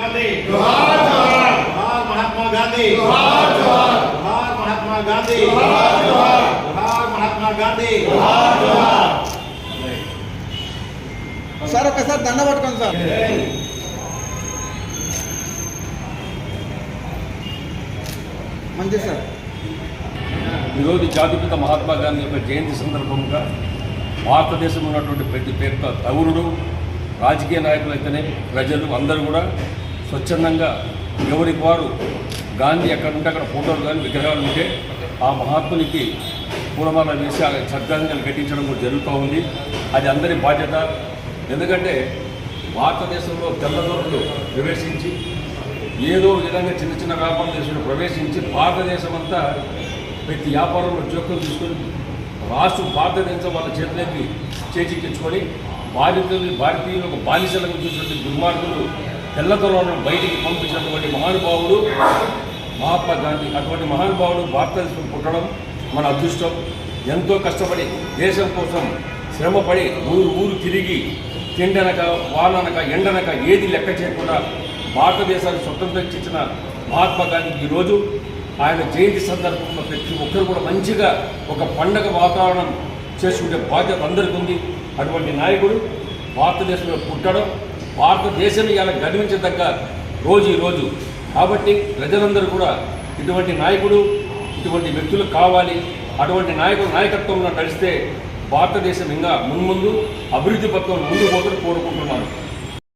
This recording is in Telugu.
గాంధీ. జోహార్ జోహార్ జోహార్ మహాత్మా గాంధీ. జోహార్ జోహార్ జోహార్ మహాత్మా గాంధీ. జోహార్ జోహార్ జోహార్ మహాత్మా గాంధీ. జోహార్ జోహార్ సార్ ఒక్కసారి దండ పట్టుకోండి సార్. మంచిది సార్. ఈరోజు జాతిపిత మహాత్మా గాంధీ యొక్క జయంతి సందర్భంగా భారతదేశంలో ఉన్నటువంటి ప్రతి పేరుతో తౌరుడు రాజకీయ నాయకులు అయితేనే ప్రజలు అందరూ కూడా స్వచ్ఛందంగా ఎవరికి వారు గాంధీ ఎక్కడ ఉంటే అక్కడ ఫోటోలు కానీ విగ్రహాలు ఉంటే ఆ మహాత్మునికి పూలమాల వేసి ఆ శ్రద్ధాంజలి కట్టించడం కూడా జరుగుతూ ఉంది. అది అందరి బాధ్యత. ఎందుకంటే భారతదేశంలో తెల్లదొరలు ప్రవేశించి ఏదో విధంగా చిన్న చిన్న వ్యాపారం చేసుకుని ప్రవేశించి భారతదేశం అంతా ప్రతి వ్యాపారంలో జోక్యం తీసుకొని రాష్ట్రం భారతదేశం వాళ్ళ చేతులకి చేజిక్కించుకొని భారతీయులు భారతీయులకు బాలిసలకు చూసినటువంటి దుర్మార్గులు తెల్లదొరలను బయటికి పంపించినటువంటి మహానుభావుడు మహాత్మా గాంధీ అటువంటి మహానుభావుడు భారతదేశం పుట్టడం మన అదృష్టం. ఎంతో కష్టపడి దేశం కోసం శ్రమపడి ఊరు ఊరు తిరిగి తిండనక వాననక ఎండనక ఏది లెక్క చేయకుండా భారతదేశాన్ని స్వతంత్రం ఇచ్చిన మహాత్మా గాంధీ ఈరోజు ఆయన జయంతి సందర్భంలో ప్రతి ఒక్కరు కూడా మంచిగా ఒక పండగ వాతావరణం చేసుకునే బాధ్యత అందరికీ ఉంది అటువంటి నాయకుడు భారతదేశంలో పుట్టడం భారతదేశం ఇవాళ గర్వించదగ్గ రోజు ఈ రోజు. కాబట్టి ప్రజలందరూ కూడా ఇటువంటి నాయకుడు ఇటువంటి వ్యక్తులు కావాలి. అటువంటి నాయకుడు నాయకత్వంలో నడిస్తే భారతదేశం ఇంకా మున్ముందు అభివృద్ధి పథకం ముందు పోతుని కోరుకుంటున్నాను